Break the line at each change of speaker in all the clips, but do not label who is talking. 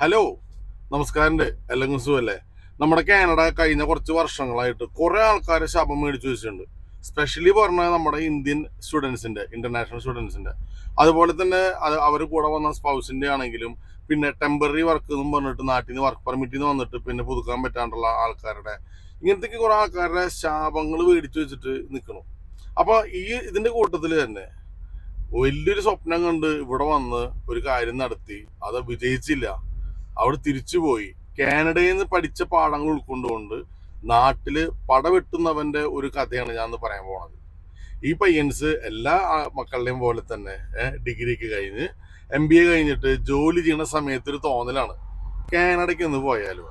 Hello നമസ്കാരം എല്ലാം സുഖല്ലേ നമ്മുടെ കാനഡ കഴിഞ്ഞ കുറച്ച് വർഷങ്ങളായിട്ട് കുറേ ആൾക്കാർ ശാപം മേടിച്ചു വെച്ചിട്ടുണ്ട്. സ്പെഷ്യലി പറഞ്ഞ നമ്മുടെ ഇന്ത്യൻ സ്റ്റുഡൻസിന്റെ ഇന്റർനാഷണൽ സ്റ്റുഡൻസിന്റെ അതുപോലെ തന്നെ അത് അവർ കൂടെ വന്ന സ്പൗസിന്റെ ആണെങ്കിലും പിന്നെ ടെമ്പററി വർക്ക് എന്നും പറഞ്ഞിട്ട് നാട്ടിൽ നിന്ന് വർക്ക് പെർമിറ്റിൽ നിന്ന് വന്നിട്ട് പിന്നെ പുതുക്കാൻ പറ്റാണ്ടുള്ള ആൾക്കാരുടെ ഇങ്ങനത്തെ കുറെ ആൾക്കാരുടെ ശാപങ്ങൾ മേടിച്ചു വെച്ചിട്ട് നിൽക്കണം അപ്പോൾ ഈ ഇതിന്റെ കൂട്ടത്തിൽ തന്നെ വലിയൊരു സ്വപ്നം കണ്ട് ഇവിടെ വന്ന് ഒരു കാര്യം നടത്തി. അത് വിജയിച്ചില്ല. അവിടെ തിരിച്ചുപോയി. കാനഡയിൽ നിന്ന് പഠിച്ച പാഠങ്ങൾ ഉൾക്കൊണ്ടുകൊണ്ട് നാട്ടിൽ പടവെട്ടുന്നവന്റെ ഒരു കഥയാണ് ഞാൻ പറയാൻ പോണത്. ഈ പയ്യൻസ് എല്ലാ മക്കളുടെയും പോലെ തന്നെ ഡിഗ്രിക്ക് കഴിഞ്ഞ് എം ബി എ കഴിഞ്ഞിട്ട് ജോലി ചെയ്യുന്ന സമയത്ത് ഒരു തോന്നലാണ്. കാനഡയ്ക്ക് ഒന്ന് പോയാലോ.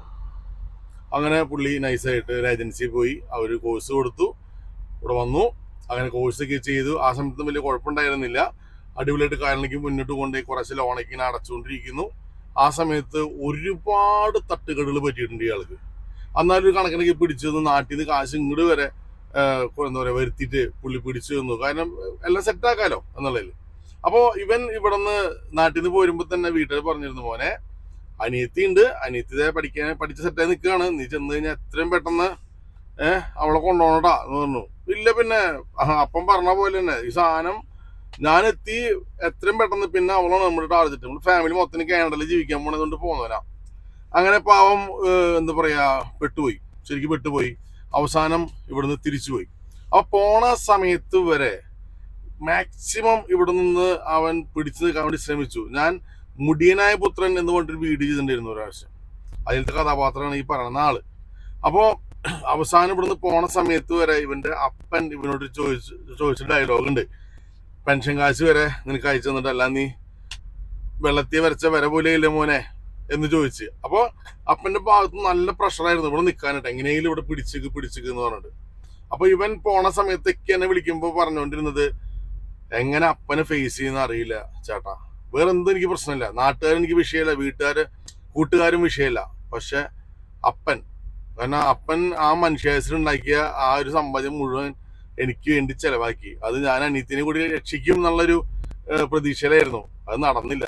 അങ്ങനെ പുള്ളി നൈസായിട്ട് ഒരു ഏജൻസി പോയി അവർ കോഴ്സ് കൊടുത്തു ഇവിടെ വന്നു. അങ്ങനെ കോഴ്സ് കോഴ്സൊക്കെ ചെയ്തു. ആ സമയത്ത് വലിയ കുഴപ്പമുണ്ടായിരുന്നില്ല. അടിപൊളിയായിട്ട് കാര്യങ്ങൾക്ക് മുന്നോട്ട് കൊണ്ടുപോയി കുറച്ച് ലോണൊക്കെ ഇങ്ങനെ അടച്ചുകൊണ്ടിരിക്കുന്നു. ആ സമയത്ത് ഒരുപാട് തട്ടുകടകൾ പറ്റിയിട്ടുണ്ട് ഇയാൾക്ക്. എന്നാലും ഒരു കണക്കിനൊക്കെ പിടിച്ചു തന്നു നാട്ടിൽ നിന്ന് കാശ് ഇങ്ങോട്ട് വരെ എന്താ പറയുക വരുത്തിയിട്ട് പുള്ളി പിടിച്ചു തന്നു കാരണം എല്ലാം സെറ്റാക്കാലോ എന്നുള്ളതിൽ അപ്പോൾ ഇവൻ ഇവിടെ നിന്ന് നാട്ടിൽ നിന്ന് പോരുമ്പോൾ തന്നെ വീട്ടിൽ പറഞ്ഞിരുന്നു മോനെ അനിയത്തി ഉണ്ട് അനിയത്തി പഠിക്കാൻ പഠിച്ച് സെറ്റായി നിൽക്കുകയാണ് നീ ചെന്ന് കഴിഞ്ഞാൽ എത്രയും പെട്ടെന്ന് ഏഹ് അവളെ കൊണ്ടുപോകണട്ടാ എന്ന് പറഞ്ഞു. ഇല്ല പിന്നെ അപ്പം പറഞ്ഞ പോലെ തന്നെ ഈ സാധനം ഞാൻ എത്തി എത്രയും പെട്ടെന്ന് പിന്നെ അവളാണ് നമ്മുടെ ടാർജറ്റ് നമ്മൾ ഫാമിലി മൊത്തം കാനഡയിൽ ജീവിക്കാൻ പോണതുകൊണ്ട് പോകുന്നവരാ അങ്ങനെ പാവം എന്താ പറയാ പെട്ടുപോയി. ശരിക്കും പെട്ടുപോയി. അവസാനം ഇവിടുന്ന് തിരിച്ചുപോയി. അപ്പൊ പോണ സമയത്ത് വരെ മാക്സിമം ഇവിടെ നിന്ന് അവൻ പിടിച്ചു നിൽക്കാൻ വേണ്ടി ശ്രമിച്ചു. ഞാൻ മുടിയനായ പുത്രൻ എന്ന് പറഞ്ഞിട്ടൊരു വീഡിയോ ചെയ്തിട്ടുണ്ടായിരുന്നു ഒരു പ്രാവശ്യം അതിലത്തെ കഥാപാത്രമാണ് ഈ പറയുന്ന ആൾ. അപ്പോ അവസാനം ഇവിടുന്ന് പോണ സമയത്ത് വരെ ഇവന്റെ അപ്പൻ ഇവനോട് ചോദിച്ചു ചോദിച്ച ഡയലോഗ് ഉണ്ട്. പെൻഷൻ കാശ് വരെ നിനക്ക് അയച്ചു തന്നിട്ടല്ല നീ വെള്ളത്തിൽ വരച്ച വര പോലെ ഇല്ല മോനെ എന്ന് ചോദിച്ച്. അപ്പോൾ അപ്പന്റെ ഭാഗത്ത് നല്ല പ്രഷറായിരുന്നു ഇവിടെ നിൽക്കാനായിട്ട് എങ്ങനെയെങ്കിലും ഇവിടെ പിടിച്ചേക്ക് പിടിച്ചേക്ക് എന്ന് പറഞ്ഞിട്ട്. അപ്പൊ ഇവൻ പോണ സമയത്തേക്ക് എന്നെ വിളിക്കുമ്പോ പറഞ്ഞുകൊണ്ടിരുന്നത് എങ്ങനെ അപ്പനെ ഫേസ് ചെയ്യുന്ന അറിയില്ല ചേട്ടാ. വേറെ എന്തും എനിക്ക് പ്രശ്നമില്ല. നാട്ടുകാരെനിക്ക് വിഷയമില്ല. വീട്ടുകാര് കൂട്ടുകാരും വിഷയമില്ല. പക്ഷെ അപ്പൻ കാരണം അപ്പൻ ആ മനുഷ്യാസിലുണ്ടാക്കിയ ആ ഒരു സമ്പാദ്യം മുഴുവൻ എനിക്ക് വേണ്ടി ചെലവാക്കി. അത് ഞാൻ അനിയത്തിനെ കൂടി രക്ഷിക്കും എന്നുള്ളൊരു പ്രതീക്ഷയിലായിരുന്നു. അത് നടന്നില്ല.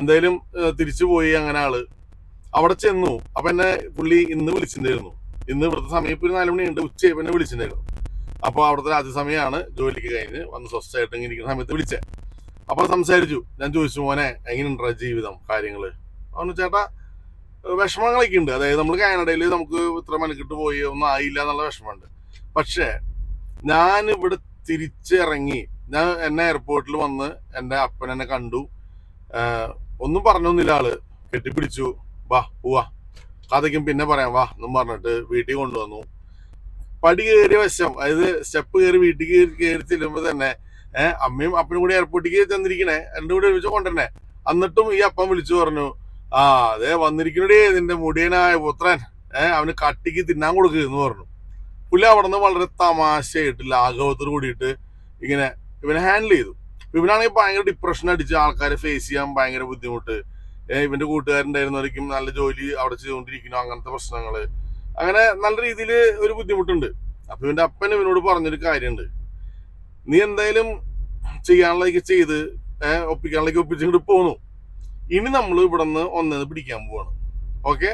എന്തായാലും തിരിച്ചു പോയി അങ്ങനെ ആൾ. അവിടെ ചെന്നു. അപ്പൊ എന്നെ പുള്ളി ഇന്ന് വിളിച്ചിട്ടുണ്ടായിരുന്നു. ഇന്ന് ഇവിടുത്തെ സമയം ഇപ്പൊ ഒരു നാല് മണിയുണ്ട്. ഉച്ച എന്നെ വിളിച്ചിട്ടുണ്ടായിരുന്നു. അപ്പൊ അവിടുത്തെ ആദ്യ സമയമാണ് ജോലിക്ക് കഴിഞ്ഞ് വന്ന് സ്വസ്ഥമായിട്ട് ഇങ്ങനെ ഇരിക്കുന്ന സമയത്ത് വിളിച്ചേ. അപ്പൊ സംസാരിച്ചു. ഞാൻ ചോദിച്ചു മോനെ എങ്ങനെയുണ്ടാ ജീവിതം കാര്യങ്ങൾ? അവന് ചേട്ടാ വിഷമങ്ങളൊക്കെ ഉണ്ട്. അതായത് നമ്മൾ കാനഡയിൽ നമുക്ക് ഇത്ര മണിക്കിട്ട് പോയി ഒന്നും ആയില്ല എന്നുള്ള വിഷമമുണ്ട്. പക്ഷേ ഞാൻ ഇവിടെ തിരിച്ചിറങ്ങി. ഞാൻ എന്നെ എയർപോർട്ടിൽ വന്ന് എന്റെ അപ്പൻ എന്നെ കണ്ടു. ഒന്നും പറഞ്ഞൊന്നുമില്ല ആൾ. കെട്ടിപ്പിടിച്ചു. വാ പോവാ. കഥയ്ക്കും പിന്നെ പറയാം. വാ എന്നും പറഞ്ഞിട്ട് വീട്ടിൽ കൊണ്ടുവന്നു. പടി കയറിയ വശം അതായത് സ്റ്റെപ്പ് കയറി വീട്ടിൽ കയറി കയറി ചെല്ലുമ്പോൾ തന്നെ ഏഹ് അമ്മയും അപ്പനും കൂടി എയർപോർട്ടിലേക്ക് ചെന്നിരിക്കണേ. രണ്ടും കൂടി ഒരുമിച്ച് കൊണ്ടുവരണേ. എന്നിട്ടും ഈ അപ്പം വിളിച്ചു പറഞ്ഞു ആ അതെ വന്നിരിക്കണേ നിന്റെ മുടിയനായ പുത്രൻ. ഏഹ് അവന് കട്ടിക്ക് തിന്നാൻ കൊടുക്കുക എന്ന് പറഞ്ഞു. പുള്ളി അവിടെ നിന്ന് വളരെ തമാശയായിട്ട് ലാഘവത്തോട് കൂടിയിട്ട് ഇങ്ങനെ ഇവനെ ഹാൻഡിൽ ചെയ്തു. ഇവനാണെങ്കിൽ ഭയങ്കര ഡിപ്രഷൻ അടിച്ച് ആൾക്കാരെ ഫേസ് ചെയ്യാൻ ഭയങ്കര ബുദ്ധിമുട്ട്. ഇവന്റെ കൂട്ടുകാരുണ്ടായിരുന്നവർക്കും നല്ല ജോലി അവിടെ ചെയ്തുകൊണ്ടിരിക്കുന്നു അങ്ങനത്തെ പ്രശ്നങ്ങൾ. അങ്ങനെ നല്ല രീതിയിൽ ഒരു ബുദ്ധിമുട്ടുണ്ട്. അപ്പൊ ഇവന്റെ അപ്പൻ ഇവനോട് പറഞ്ഞൊരു കാര്യമുണ്ട് നീ എന്തായാലും ചെയ്യാനുള്ളതൊക്കെ ചെയ്ത് ഒപ്പിക്കാനുള്ളതൊക്കെ ഒപ്പിച്ചിട്ട് പോന്നു. ഇനി നമ്മൾ ഇവിടെ നിന്ന് ഒന്നേന്ന് പിടിക്കാൻ പോവാണ്. ഓക്കെ?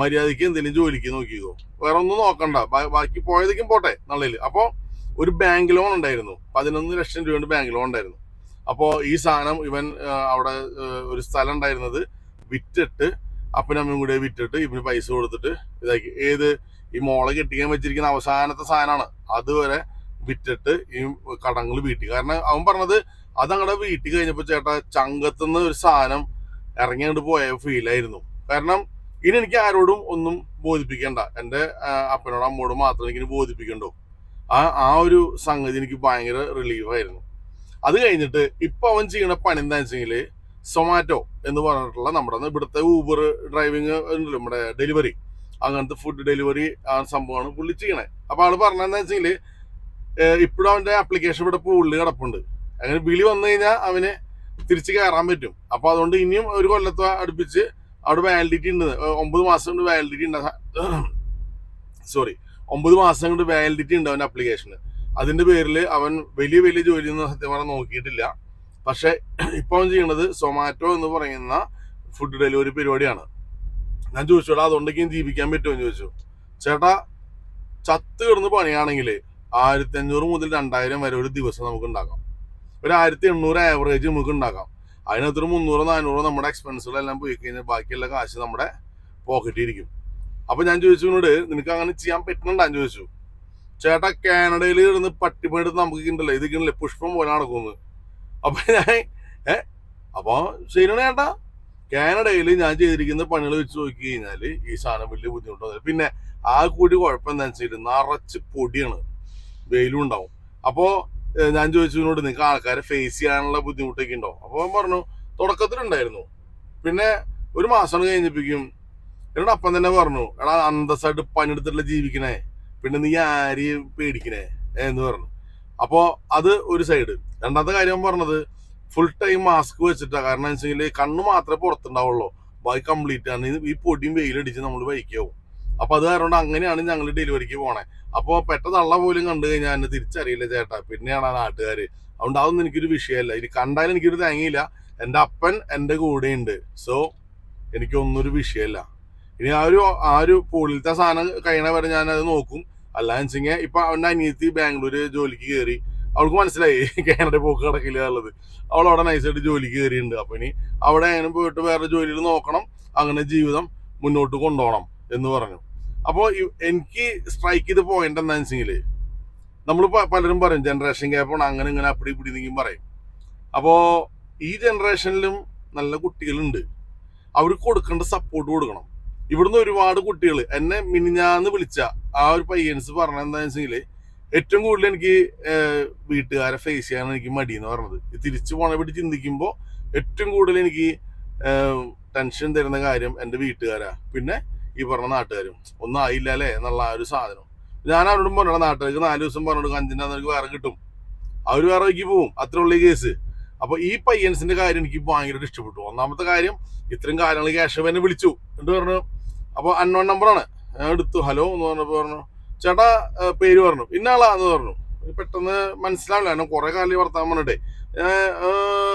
മര്യാദയ്ക്ക് എന്തെങ്കിലും ജോലിക്ക് നോക്കിക്കോ. വേറെ ഒന്നും നോക്കണ്ട ബാക്കി പോയതൊക്കെ പോട്ടെ നല്ലതിൽ അപ്പോൾ ഒരു ബാങ്ക് ലോൺ ഉണ്ടായിരുന്നു. പതിനൊന്ന് ലക്ഷം രൂപയുടെ ബാങ്ക് ലോൺ ഉണ്ടായിരുന്നു. അപ്പോൾ ഈ സാധനം ഇവൻ അവിടെ ഒരു സ്ഥലം ഉണ്ടായിരുന്നത് വിറ്റിട്ട് അപ്പനമ്മയും കൂടെ വിറ്റിട്ട് ഇവന് പൈസ കൊടുത്തിട്ട് ഇതാക്കി. ഏത് ഈ മോളെ കെട്ടിക്കാൻ വെച്ചിരിക്കുന്ന അവസാനത്തെ സാധനമാണ് അതുവരെ വിറ്റിട്ട് ഈ കടങ്ങൾ വീട്ടി. കാരണം അവൻ പറഞ്ഞത് അതങ്ങടെ വീട്ടിൽ കഴിഞ്ഞപ്പോൾ ചേട്ടാ ചങ്കത്തുനിന്ന് ഒരു സാധനം ഇറങ്ങി അങ്ങോട്ട് പോയ ഫീലായിരുന്നു കാരണം ഇനി എനിക്ക് ആരോടും ഒന്നും ബോധിപ്പിക്കണ്ട. എന്റെ അപ്പനോടും അമ്മയോടും മാത്രം എനിക്ക് ബോധിപ്പിക്കണ്ടോ. ആ ആ ഒരു സംഗതി എനിക്ക് ഭയങ്കര റിലീഫായിരുന്നു അത് കഴിഞ്ഞിട്ട് ഇപ്പൊ അവൻ ചെയ്യുന്ന പണി എന്താ വെച്ചെങ്കിൽ സൊമാറ്റോ എന്ന് പറഞ്ഞിട്ടുള്ള നമ്മുടെ ഇവിടുത്തെ ഊബർ ഡ്രൈവിങ് ഉണ്ടല്ലോ നമ്മുടെ ഡെലിവറി അങ്ങനത്തെ ഫുഡ് ഡെലിവറി ആ സംഭവമാണ് പുള്ളി ചെയ്യണേ. അപ്പൊ ആൾ പറഞ്ഞതെന്ന് വെച്ചെങ്കിൽ ഇപ്പോഴും അവന്റെ ആപ്ലിക്കേഷൻ ഇവിടെ പുള്ളി കിടപ്പുണ്ട്. അങ്ങനെ വിളി വന്നു കഴിഞ്ഞാൽ അവന് തിരിച്ചു കയറാൻ പറ്റും. അപ്പൊ അതുകൊണ്ട് ഇനിയും ഒരു കൊല്ലത്തെ അടുപ്പിച്ച് അവിടെ വാലിഡിറ്റി ഉണ്ട്. ഒമ്പത് മാസം കൊണ്ട് വാലിഡിറ്റി ഉണ്ട്. സോറി ഒമ്പത് മാസം കൊണ്ട് വാലിഡിറ്റി ഉണ്ട് അവന്റെ അപ്ലിക്കേഷൻ അതിന്റെ പേരിൽ അവൻ വലിയ വലിയ ജോലിയൊന്നും സത്യം പറഞ്ഞാൽ നോക്കിയിട്ടില്ല. പക്ഷെ ഇപ്പോൾ അവൻ ചെയ്യണത് സൊമാറ്റോ എന്ന് പറയുന്ന ഫുഡ് ഡെലിവറി പരിപാടിയാണ്. ഞാൻ ചോദിച്ചോടാ അതുകൊണ്ടൊക്കെയും ജീവിക്കാൻ പറ്റുമോ? എന്ന് ചോദിച്ചു. ചേട്ടാ ചത്ത് കിടന്ന് പണിയാണെങ്കിൽ ആയിരത്തി അഞ്ഞൂറ് മുതൽ രണ്ടായിരം വരെ ഒരു ദിവസം നമുക്ക് ഉണ്ടാക്കാം ഒരു ആയിരത്തി എണ്ണൂറ് ആവറേജ് നമുക്ക് ഉണ്ടാക്കാം. അതിനകത്തൊരു മുന്നൂറ് നാനൂറ് നമ്മുടെ എക്സ്പെൻസുകളെല്ലാം പോയി കഴിഞ്ഞാൽ ബാക്കിയുള്ള കാശ് നമ്മുടെ പോക്കറ്റിൽ ഇരിക്കും. അപ്പൊ ഞാൻ ചോദിച്ചു എന്നോട് നിനക്ക് അങ്ങനെ ചെയ്യാൻ പറ്റുന്നുണ്ടാന്ന് ചോദിച്ചു. ചേട്ടാ കാനഡയിൽ ഇരുന്ന് പട്ടിപ്പണിയെടുത്ത് നമുക്ക് കിട്ടില്ല ഇത് കിണ്ടല്ലേ പുഷ്പം പോലെ നടക്കുന്നു അപ്പൊ ഞാൻ ഏ? അപ്പൊ ശരിയാണ് ചേട്ടാ. കാനഡയിൽ ഞാൻ ചെയ്തിരിക്കുന്ന പണികൾ വെച്ച് നോക്കി കഴിഞ്ഞാൽ ഈ സാധനം വലിയ ബുദ്ധിമുട്ടൊന്നും പിന്നെ ആ കൂടി കുഴപ്പം എന്താ വെച്ചാൽ നിറച്ച് പൊടിയാണ്. വെയിലും ഉണ്ടാവും. അപ്പോ ഞാൻ ചോദിച്ചു ഇവനോട് നിങ്ങൾക്ക് ആൾക്കാരെ ഫേസ് ചെയ്യാനുള്ള ബുദ്ധിമുട്ടൊക്കെ ഉണ്ടോ? അപ്പൊ അവൻ പറഞ്ഞു തുടക്കത്തിലുണ്ടായിരുന്നു. പിന്നെ ഒരു മാസം കഴിഞ്ഞപ്പിക്കും എന്നോട് അപ്പം തന്നെ പറഞ്ഞു എടാ അന്തസ്സായിട്ട് പണിയെടുത്തിട്ടുള്ള ജീവിക്കണേ? പിന്നെ നീ ആരെയും പേടിക്കണേ? എന്ന് പറഞ്ഞു. അപ്പോൾ അത് ഒരു സൈഡ് രണ്ടാമത്തെ കാര്യം പറഞ്ഞത് ഫുൾ ടൈം മാസ്ക് വെച്ചിട്ടാ. കാരണം വെച്ചെങ്കിൽ കണ്ണു മാത്രമേ പുറത്തുണ്ടാവുള്ളൂ. ബാക്കി കംപ്ലീറ്റ് ആണ്. ഈ പൊടിയും വെയിലടിച്ച് നമ്മൾ ബൈക്കാവും അപ്പൊ അത് കാരണം അങ്ങനെയാണ് ഞങ്ങൾ ഡെലിവറിക്ക് പോണേ. അപ്പൊ പെട്ട തള്ള പോലും കണ്ടു കഴിഞ്ഞാൽ എന്നെ തിരിച്ചറിയില്ല ചേട്ടാ. പിന്നെയാണ് ആ നാട്ടുകാര്. അതുകൊണ്ട് അതൊന്നും എനിക്കൊരു വിഷയമല്ല ഇനി കണ്ടാലും എനിക്കൊരു തേങ്ങയില്ല. എന്റെ അപ്പൻ എന്റെ കൂടെ ഉണ്ട് സോ എനിക്കൊന്നും ഒരു വിഷയമല്ല ഇനി ആ ഒരു ആ ഒരു പൂളിലത്തെ സാധനം കഴിയണ വരെ ഞാൻ അത് നോക്കും. അല്ലാന്ന് വെച്ചെങ്കിൽ ഇപ്പൊ അവന്റെ അനിയത്തി ബാംഗ്ലൂര് ജോലിക്ക് കയറി അവൾക്ക് മനസ്സിലായി കാനഡ പോക്ക് കിടക്കില്ല എന്നുള്ളത്. അവൾ അവിടെ നൈസായിട്ട് ജോലിക്ക് കയറിയിട്ടുണ്ട് അപ്പൊ ഇനി അവിടെ അങ്ങനെ പോയിട്ട് വേറെ ജോലിയിൽ നോക്കണം. അങ്ങനെ ജീവിതം മുന്നോട്ട് കൊണ്ടുപോകണം എന്ന് പറഞ്ഞു. അപ്പോൾ എനിക്ക് സ്ട്രൈക്ക് ചെയ്ത് പോയിന്റ് എന്താണെന്ന് വെച്ചെങ്കിൽ നമ്മൾ പലരും പറയും ജനറേഷൻ ഗ്യാപ്പാണ് അങ്ങനെ ഇങ്ങനെ അപ്പടി ഇപ്പിടി നീങ്ങി പറയും. അപ്പോ ഈ ജനറേഷനിലും നല്ല കുട്ടികളുണ്ട്. അവർക്ക് കൊടുക്കേണ്ട സപ്പോർട്ട് കൊടുക്കണം. ഇവിടുന്ന് ഒരുപാട് കുട്ടികൾ എന്നെ മിനിഞ്ഞാന്ന് വിളിച്ച ആ ഒരു പയ്യൻസ് പറഞ്ഞ എന്താ വെച്ചെങ്കിൽ ഏറ്റവും കൂടുതൽ എനിക്ക് വീട്ടുകാരെ ഫേസ് ചെയ്യാൻ എനിക്ക് മടി എന്ന് പറഞ്ഞത് തിരിച്ചു പോണ പറ്റി ചിന്തിക്കുമ്പോൾ ഏറ്റവും കൂടുതൽ എനിക്ക് ടെൻഷൻ തരുന്ന കാര്യം എന്റെ വീട്ടുകാരാ. പിന്നെ ഈ പറഞ്ഞ നാട്ടുകാരും. ഒന്നും ആയില്ല അല്ലേ എന്നുള്ള ഒരു സാധനം. ഞാൻ അവരോടും പറഞ്ഞു നാട്ടുകാർക്ക് നാല് ദിവസം പറഞ്ഞു അഞ്ചിന്റെ നിനക്ക് വേറെ കിട്ടും. അവർ വേറെ വയ്ക്ക് പോവും. അത്ര ഉള്ള കേസ്. അപ്പൊ ഈ പയ്യൻസിന്റെ കാര്യം എനിക്ക് ഭയങ്കരമായിട്ട് ഇഷ്ടപ്പെട്ടു. ഒന്നാമത്തെ കാര്യം ഇത്രയും കാര്യങ്ങൾ ക്യാഷ് എന്നെ വിളിച്ചു. എന്നിട്ട് പറഞ്ഞു അപ്പൊ അൺനോൺ നമ്പറാണ് ഞാൻ എടുത്തു. ഹലോ എന്ന് പറഞ്ഞപ്പോ പറഞ്ഞു ചേട്ടാ പേര് പറഞ്ഞു. ഇന്നാളാന്ന് പറഞ്ഞു. പെട്ടെന്ന് മനസ്സിലാവില്ല. കാരണം കുറെ കാലം വർത്താൻ പറഞ്ഞിട്ടേ.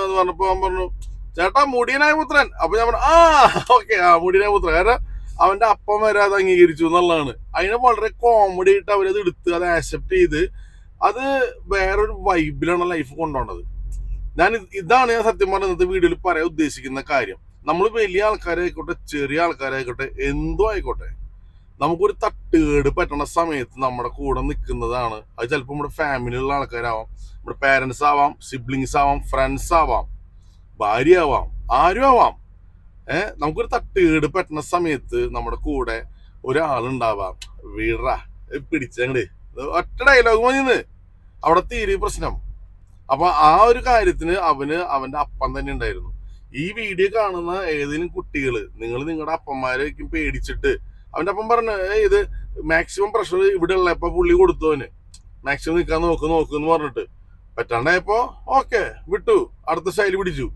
എന്ന് പറഞ്ഞപ്പോ പറഞ്ഞു ചേട്ടാ മുടിയനായ പുത്രൻ. അപ്പൊ ഞാൻ പറഞ്ഞു ആ ഓക്കെ ആ മുടിയനായ പുത്രൻ. കാരണം അവന്റെ അപ്പം വരെ അത് അംഗീകരിച്ചു എന്നുള്ളതാണ്. അതിനെ വളരെ കോമഡി ആയിട്ട് അവരത് എടുത്ത് അത് ആക്സെപ്റ്റ് ചെയ്ത് അത് വേറൊരു വൈബിലാണ് ലൈഫ് കൊണ്ടുപോണത്. ഞാൻ ഇതാണ് ഞാൻ സത്യം പറഞ്ഞ ഇന്നത്തെ വീഡിയോയിൽ പറയാൻ ഉദ്ദേശിക്കുന്ന കാര്യം. നമ്മൾ വലിയ ആൾക്കാരായിക്കോട്ടെ ചെറിയ ആൾക്കാരായിക്കോട്ടെ എന്തോ ആയിക്കോട്ടെ നമുക്കൊരു തട്ടുകേട് പറ്റണ സമയത്ത് നമ്മുടെ കൂടെ നിൽക്കുന്നതാണ് അത് ചിലപ്പോൾ നമ്മുടെ ഫാമിലിയിലുള്ള ആൾക്കാരാവാം നമ്മുടെ പേരൻസ് ആവാം സിബ്ലിങ്സ് ആവാം ഫ്രണ്ട്സ് ആവാം ഭാര്യ ആവാം ആരും ആവാം. ഏഹ് നമുക്കൊരു തട്ടുകേട് പെട്ടെന്ന സമയത്ത് നമ്മുടെ കൂടെ ഒരാളുണ്ടാവാം. വീട. പിടിച്ചങ്ങട് ഒറ്റ ഡയലോഗ് മതിന്ന്. അവിടെ തീരെ പ്രശ്നം. അപ്പൊ ആ ഒരു കാര്യത്തിന് അവന് അവന്റെ അപ്പം തന്നെ ഉണ്ടായിരുന്നു. ഈ വീഡിയോ കാണുന്ന ഏതെങ്കിലും കുട്ടികൾ നിങ്ങൾ നിങ്ങളുടെ അപ്പന്മാരേക്കും പേടിച്ചിട്ട് അവന്റെ അപ്പം പറഞ്ഞു ഇത് മാക്സിമം പ്രഷർ ഇവിടെ ഉള്ളപ്പോ പുള്ളി കൊടുത്തു അവന്. മാക്സിമം നിൽക്കാൻ നോക്ക് നോക്ക് എന്ന് പറഞ്ഞിട്ട്. പറ്റാണ്ടായപ്പോ ഓക്കെ വിട്ടു. അടുത്ത ശൈലി പിടിച്ചു.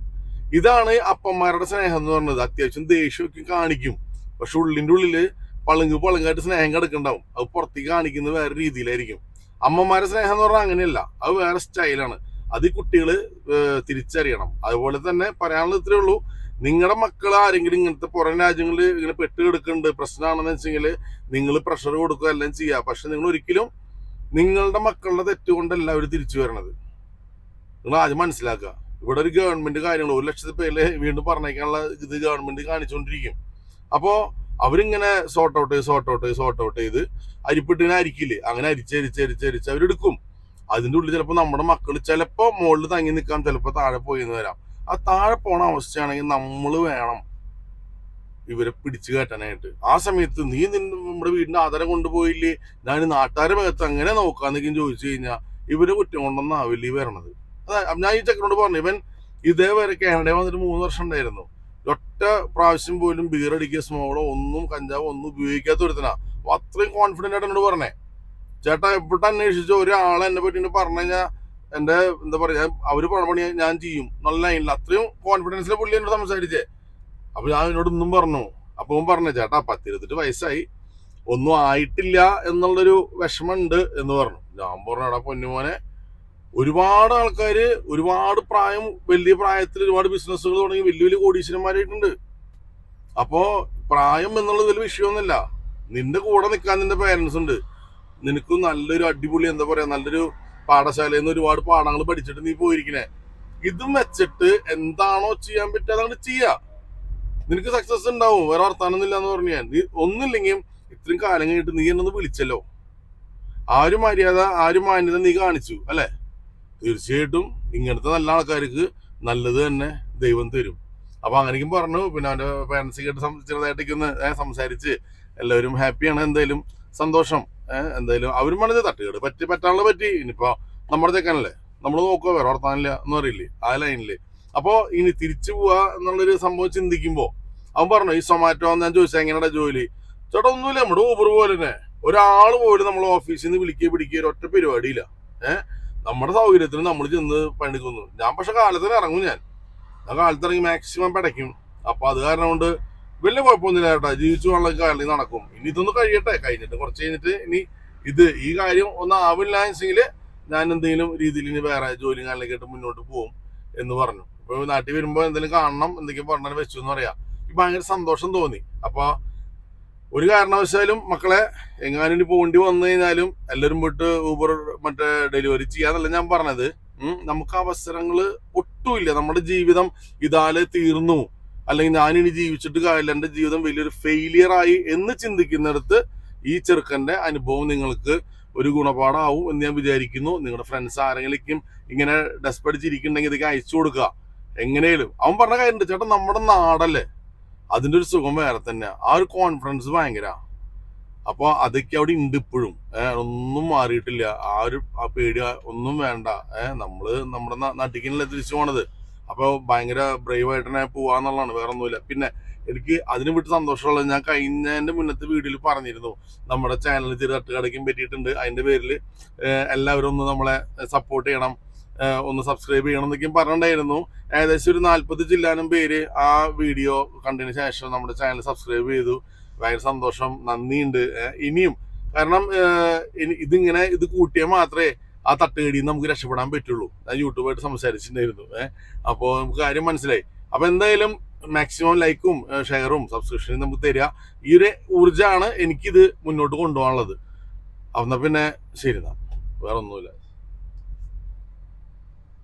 ഇതാണ് അപ്പന്മാരുടെ സ്നേഹം എന്ന് പറഞ്ഞത്. അത്യാവശ്യം ദേഷ്യമൊക്കെ കാണിക്കും. പക്ഷെ ഉള്ളിന്റെ ഉള്ളിൽ പളുങ്ക് പളുങ്കായിട്ട് സ്നേഹം കിടക്കുന്നുണ്ടാവും. അത് പുറത്തേക്ക് കാണിക്കുന്ന വേറെ രീതിയിലായിരിക്കും. അമ്മമാരുടെ സ്നേഹം എന്ന് പറഞ്ഞാൽ അങ്ങനെയല്ല. അത് വേറെ സ്റ്റൈലാണ് അത് കുട്ടികൾ തിരിച്ചറിയണം. അതുപോലെ തന്നെ പറയാനുള്ളത് ഇത്രേ ഉള്ളൂ. നിങ്ങളുടെ മക്കൾ ആരെങ്കിലും ഇങ്ങനത്തെ പുറം രാജ്യങ്ങളിൽ ഇങ്ങനെ പെട്ട് കിടക്കുന്നുണ്ട് പ്രശ്നമാണെന്ന് വെച്ചെങ്കിൽ നിങ്ങൾ പ്രഷർ കൊടുക്കുക എല്ലാം ചെയ്യുക. പക്ഷെ നിങ്ങൾ ഒരിക്കലും നിങ്ങളുടെ മക്കളുടെ തെറ്റുകൊണ്ടല്ല അവർ തിരിച്ചു വരണത്. നിങ്ങൾ ആദ്യം മനസ്സിലാക്കുക. ഇവിടെ ഒരു ഗവൺമെന്റ് കാര്യങ്ങൾ ഒരു ലക്ഷത്തി പേരിൽ വീണ്ടും പറഞ്ഞേക്കാനുള്ള ഇത് ഗവൺമെന്റ് കാണിച്ചുകൊണ്ടിരിക്കും അപ്പോ അവരിങ്ങനെ സോർട്ട് ഔട്ട് ചെയ്ത് സോർട്ട് ഔട്ട് ചെയ്ത് സോർട്ട് ഔട്ട് ചെയ്ത് അരിപ്പിട്ടിനെ അരിക്കില്ലേ അങ്ങനെ അരിച്ച് അരിച്ച് അവരെടുക്കും. അതിന്റെ ഉള്ളിൽ ചിലപ്പോൾ നമ്മുടെ മക്കൾ ചിലപ്പോൾ മുകളിൽ തങ്ങി നിൽക്കാം ചിലപ്പോൾ താഴെ പോയി എന്ന് വരാം. ആ താഴെ പോണ അവസ്ഥയാണെങ്കിൽ നമ്മൾ വേണം ഇവരെ പിടിച്ചു കയറ്റാനായിട്ട്. ആ സമയത്ത് നീ നിന്റെ നമ്മുടെ വീടിന്റെ ആധാരം കൊണ്ടുപോയില്ലേ? ഞാൻ നാട്ടുകാരെ ഭാഗത്ത് അങ്ങനെ നോക്കാന്നൊക്കെ ചോദിച്ചു കഴിഞ്ഞാൽ ഇവർ കുറ്റം കൊണ്ടൊന്നാവില്ല ഈ വരണത്? ഞാൻ ഈ ചെക്കനോട് പറഞ്ഞു ഇവൻ ഇതേവരെ കാനഡയിൽ വന്നിട്ട് മൂന്ന് വർഷം ഉണ്ടായിരുന്നു. ഒറ്റ പ്രാവശ്യം പോലും ബീർ അടിക്കുക സ്മോളോ ഒന്നും കഞ്ചാവോ ഒന്നും ഉപയോഗിക്കാത്ത ഒരുത്തനാ. അപ്പൊ അത്രയും കോൺഫിഡന്റ് ആയിട്ട് എന്നോട് പറഞ്ഞേ. ചേട്ടാ എവിടെ അന്വേഷിച്ച ഒരാളെ എന്നെ പറ്റി പറഞ്ഞു കഴിഞ്ഞാൽ എന്റെ എന്താ പറയാ അവർ പറഞ്ഞ പണി ഞാൻ ചെയ്യും. നല്ല ലൈനിൽ അത്രയും കോൺഫിഡൻസിലെ പുള്ളി എന്നോട് സംസാരിച്ചേ. അപ്പൊ ഞാൻ എന്നോട് ഒന്നും പറഞ്ഞു. അപ്പൊ അവൻ പറഞ്ഞു ചേട്ടാ പത്തിരുപത്തെട്ട് വയസ്സായി. ഒന്നും ആയിട്ടില്ല എന്നുള്ളൊരു വിഷമമുണ്ട് എന്ന് പറഞ്ഞു. ഞാൻ പറഞ്ഞു എടാ പൊന്നുമോനെ ഒരുപാട് ആൾക്കാര് ഒരുപാട് പ്രായം വലിയ പ്രായത്തിൽ ഒരുപാട് ബിസിനസ്സുകൾ തുടങ്ങി വലിയ വലിയ കോടീശ്വരന്മാരായിട്ടുണ്ട്. അപ്പോ പ്രായം എന്നുള്ളത് വലിയ വിഷയമൊന്നുമില്ല. നിന്റെ കൂടെ നിൽക്കാൻ നിന്റെ പേരൻസ് ഉണ്ട്. നിനക്ക് നല്ലൊരു അടിപൊളി എന്താ പറയാ നല്ലൊരു പാഠശാലയിൽ നിന്ന് ഒരുപാട് പാഠങ്ങൾ പഠിച്ചിട്ട് നീ പോയിരിക്കണേ. ഇതും വെച്ചിട്ട് എന്താണോ ചെയ്യാൻ പറ്റുക അതങ്ങോട്ട് ചെയ്യാ. നിനക്ക് സക്സസ് ഉണ്ടാവും വേറെ വർത്താനൊന്നുമില്ല എന്ന് പറഞ്ഞു ഞാൻ. നീ ഒന്നില്ലെങ്കിൽ ഇത്രയും കാലം കഴിഞ്ഞിട്ട് നീ എന്നൊന്ന് വിളിച്ചല്ലോ. ആരും മര്യാദ ആരും മാന്യത നീ കാണിച്ചു അല്ലെ? തീർച്ചയായിട്ടും ഇങ്ങനത്തെ നല്ല ആൾക്കാർക്ക് നല്ലത് തന്നെ ദൈവം തരും. അപ്പൊ അങ്ങനെയും പറഞ്ഞു. പിന്നെ അവന്റെ പേരൻസ് കേട്ട് സം- ചെറുതായിട്ടൊക്കെ സംസാരിച്ച് എല്ലാവരും ഹാപ്പിയാണ് എന്തായാലും സന്തോഷം. എന്തായാലും അവരും പറഞ്ഞത് തട്ടുകേട്. പറ്റി പറ്റാനുള്ള പറ്റി. ഇനിയിപ്പോ നമ്മുടെ തെക്കാനല്ലേ നമ്മൾ നോക്കുക വേറെ വർത്താനില്ല എന്ന് പറയില്ലേ ആ ലൈനിൽ അപ്പോ ഇനി തിരിച്ചു പോവാ എന്നുള്ളൊരു സംഭവം ചിന്തിക്കുമ്പോ അവൻ പറഞ്ഞു ഈ സൊമാറ്റോ ഞാൻ ചോദിച്ചാൽ എങ്ങനെയാ ജോലി? ചേട്ടാ ഒന്നുമില്ല. നമ്മുടെ ഊബർ പോലെ തന്നെ. ഒരാൾ പോലും നമ്മൾ ഓഫീസിൽ നിന്ന് വിളിക്കുക പിടിക്കുക ഒറ്റ പരിപാടിയില്ല. ഏഹ് നമ്മുടെ സൗകര്യത്തിന് നമ്മൾ ചെന്ന് പണിക്കുന്നു ഞാൻ പക്ഷെ കാലത്തിന് ഇറങ്ങും ഞാൻ. ഞാൻ കാലത്ത് ഇറങ്ങി മാക്സിമം പടയ്ക്കും. അപ്പൊ അത് കാരണം കൊണ്ട് വലിയ കുഴപ്പമൊന്നുമില്ല കേട്ടോ. ജീവിച്ചു പോകാനുള്ള കാര്യം നടക്കും. ഇനി ഇതൊന്ന് കഴിയട്ടെ. കഴിഞ്ഞിട്ട് കുറച്ച് കഴിഞ്ഞിട്ട് ഇനി ഇത് ഈ കാര്യം ഒന്നും ആവില്ല എങ്കിൽ ഞാൻ എന്തെങ്കിലും രീതിയിൽ ഇനി വേറെ ജോലി കാലിലേക്കായിട്ട് മുന്നോട്ട് പോകും എന്ന് പറഞ്ഞു. ഇപ്പൊ നാട്ടിൽ വരുമ്പോ എന്തെങ്കിലും കാണണം എന്തെങ്കിലും പറഞ്ഞാൽ വെച്ചു എന്ന് പറയാം ഭയങ്കര സന്തോഷം തോന്നി. അപ്പൊ ഒരു കാരണവശാലും മക്കളെ എങ്ങാനും ഇനി പോകേണ്ടി വന്നു കഴിഞ്ഞാലും എല്ലാവരും പോയിട്ട് ഊബർ മറ്റേ ഡെലിവറി ചെയ്യാന്നല്ല ഞാൻ പറഞ്ഞത്. നമുക്ക് അവസരങ്ങൾ ഒട്ടുമില്ല. നമ്മുടെ ജീവിതം ഇതാലെ തീർന്നു. അല്ലെങ്കിൽ ഞാനിനി ജീവിച്ചിട്ട് കാര്യമില്ല. എന്റെ ജീവിതം വലിയൊരു ഫെയിലിയർ ആയി എന്ന് ചിന്തിക്കുന്നിടത്ത് ഈ ചെറുക്കന്റെ അനുഭവം നിങ്ങൾക്ക് ഒരു ഗുണപാഠമാവും എന്ന് ഞാൻ വിചാരിക്കുന്നു. നിങ്ങളുടെ ഫ്രണ്ട്സ് ആരെങ്കിലും ഇങ്ങനെ ഡെസ്പടിച്ചിരിക്കുന്നുണ്ടെങ്കിൽ ഇതൊക്കെ അയച്ചു കൊടുക്കുക. എങ്ങനെയും അവൻ പറഞ്ഞ കാര്യം ചേട്ടൻ നമ്മുടെ നാടല്ലേ? അതിന്റെ ഒരു സുഖം വേറെ തന്നെ. ആ ഒരു കോൺഫിഡൻസ് ഭയങ്കര. അപ്പൊ അതൊക്കെ അവിടെ ഉണ്ട് ഇപ്പോഴും. ഒന്നും മാറിയിട്ടില്ല. ആ ഒരു ആ പേടി ഒന്നും വേണ്ട. ഏഹ് നമ്മൾ നമ്മുടെ നാട്ടിക്കല്ലേ തിരിച്ചു പോണത്. അപ്പൊ ഭയങ്കര ബ്രേവ് ആയിട്ട് തന്നെ പോവാന്നുള്ളതാണ്. വേറെ ഒന്നുമില്ല പിന്നെ എനിക്ക് അതിന് വിട്ട് സന്തോഷമുള്ളത് ഞാൻ കഴിഞ്ഞതിന്റെ മുന്നത്തെ വീഡിയോയിൽ പറഞ്ഞിരുന്നു. നമ്മുടെ ചാനൽ ചെറിയ തട്ടുകടയ്ക്കും പറ്റിയിട്ടുണ്ട്. അതിന്റെ പേരിൽ എല്ലാവരും ഒന്ന് നമ്മളെ സപ്പോർട്ട് ചെയ്യണം. ഒന്ന് സബ്സ്ക്രൈബ് ചെയ്യണം എന്നൊക്കെയും പറഞ്ഞിട്ടുണ്ടായിരുന്നു. ഏകദേശം ഒരു നാല്പത് ജില്ലാനും പേര് ആ വീഡിയോ കണ്ടതിന് ശേഷം നമ്മുടെ ചാനൽ സബ്സ്ക്രൈബ് ചെയ്തു. ഭയങ്കര സന്തോഷം നന്ദിയുണ്ട്. ഇനിയും കാരണം ഇതിങ്ങനെ ഇത് കൂട്ടിയാൽ മാത്രമേ ആ തട്ടുകടിയിൽ നമുക്ക് രക്ഷപ്പെടാൻ പറ്റുള്ളൂ. ഞാൻ യൂട്യൂബായിട്ട് സംസാരിച്ചിട്ടുണ്ടായിരുന്നു. ഏഹ് അപ്പോൾ നമുക്ക് കാര്യം മനസ്സിലായി. അപ്പൊ എന്തായാലും മാക്സിമം ലൈക്കും ഷെയറും സബ്സ്ക്രിപ്ഷനും നമുക്ക് തരിക ഈ ഒരു ഊർജമാണ് എനിക്കിത് മുന്നോട്ട് കൊണ്ടുപോകാനുള്ളത്. എന്നാ പിന്നെ ശരി വേറെ ഒന്നുമില്ല